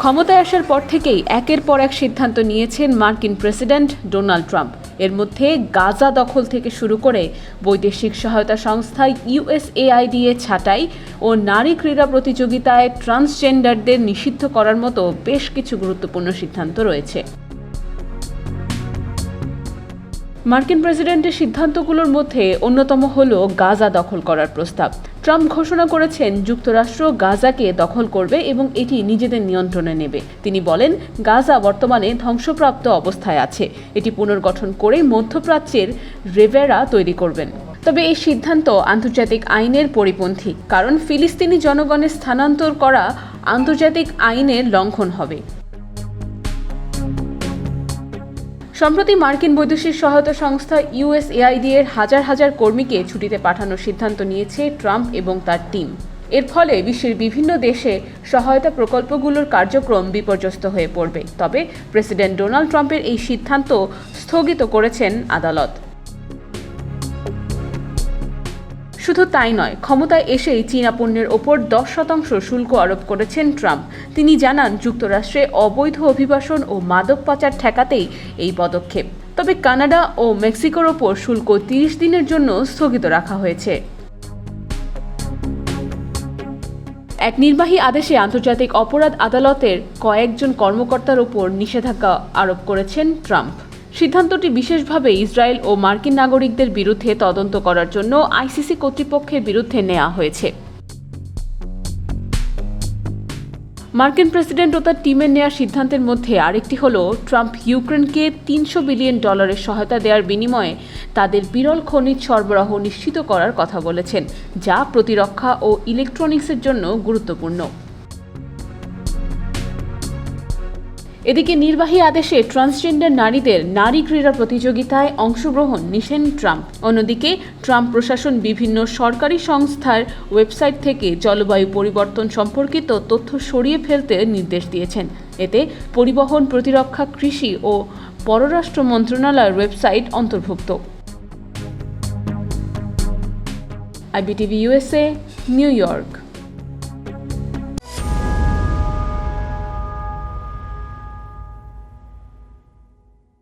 ক্ষমতায় আসার পর থেকেই একের পর এক সিদ্ধান্ত নিয়েছেন মার্কিন প্রেসিডেন্ট ডোনাল্ড ট্রাম্প। এর মধ্যে গাজা দখল থেকে শুরু করে বৈদেশিক সহায়তা সংস্থা ইউএসএআইডি এ ছাঁটাই ও নারী ক্রীড়া প্রতিযোগিতায় ট্রান্সজেন্ডারদের নিষিদ্ধ করার মতো বেশ কিছু গুরুত্বপূর্ণ সিদ্ধান্ত রয়েছে। মার্কিন প্রেসিডেন্টের সিদ্ধান্তগুলোর মধ্যে অন্যতম হল গাজা দখল করার প্রস্তাব। ট্রাম্প ঘোষণা করেছেন যুক্তরাষ্ট্র গাজাকে দখল করবে এবং এটি নিজেদের নিয়ন্ত্রণে নেবে। তিনি বলেন, গাজা বর্তমানে ধ্বংসপ্রাপ্ত অবস্থায় আছে। এটি পুনর্গঠন করে মধ্যপ্রাচ্যের রেভেরা তৈরি করবেন। তবে এই সিদ্ধান্ত আন্তর্জাতিক আইনের পরিপন্থী, কারণ ফিলিস্তিনি জনগণের স্থানান্তর করা আন্তর্জাতিক আইনের লঙ্ঘন হবে। সম্প্রতি মার্কিন বৈদেশিক সহায়তা সংস্থা ইউএসএআইডি এর হাজার হাজার কর্মীকে ছুটিতে পাঠানোর সিদ্ধান্ত নিয়েছে ট্রাম্প এবং তার টিম। এর ফলে বিশ্বের বিভিন্ন দেশে সহায়তা প্রকল্পগুলোর কার্যক্রম বিপর্যস্ত হয়ে পড়বে। তবে প্রেসিডেন্ট ডোনাল্ড ট্রাম্পের এই সিদ্ধান্ত স্থগিত করেছেন আদালত। শুধু তাই নয়, ক্ষমতায় এসেই চীনা পণ্যের ওপর দশ শতাংশ শুল্ক আরোপ করেছেন ট্রাম্প। তিনি জানান, যুক্তরাষ্ট্রে অবৈধ অভিবাসন ও মাদক পাচার ঠেকাতেই এই পদক্ষেপ। তবে কানাডা ও মেক্সিকোর ওপর শুল্ক তিরিশ দিনের জন্য স্থগিত রাখা হয়েছে। এক নির্বাহী আদেশে আন্তর্জাতিক অপরাধ আদালতের কয়েকজন কর্মকর্তার ওপর নিষেধাজ্ঞা আরোপ করেছেন ট্রাম্প। সিদ্ধান্তটি বিশেষভাবে ইসরায়েল ও মার্কিন নাগরিকদের বিরুদ্ধে তদন্ত করার জন্য আইসিসি কর্তৃপক্ষের বিরুদ্ধে নেওয়া হয়েছে। মার্কিন প্রেসিডেন্ট ও তার টিমের নেওয়া সিদ্ধান্তের মধ্যে আরেকটি হল, ট্রাম্প ইউক্রেনকে তিনশো বিলিয়ন ডলারের সহায়তা দেওয়ার বিনিময়ে তাদের বিরল খনিজ সরবরাহ নিশ্চিত করার কথা বলেছেন, যা প্রতিরক্ষা ও ইলেকট্রনিক্সের জন্য গুরুত্বপূর্ণ। এদিকে নির্বাহী আদেশে ট্রান্সজেন্ডার নারীদের নারী ক্রীড়া প্রতিযোগিতায় অংশগ্রহণ নিষেন ট্রাম্প। অন্যদিকে ট্রাম্প প্রশাসন বিভিন্ন সরকারি সংস্থার ওয়েবসাইট থেকে জলবায়ু পরিবর্তন সম্পর্কিত তথ্য সরিয়ে ফেলতে নির্দেশ দিয়েছেন। এতে পরিবহন প্রতিরক্ষা, কৃষি ও পররাষ্ট্র মন্ত্রণালয়ের ওয়েবসাইট অন্তর্ভুক্ত। IBTV USA New York.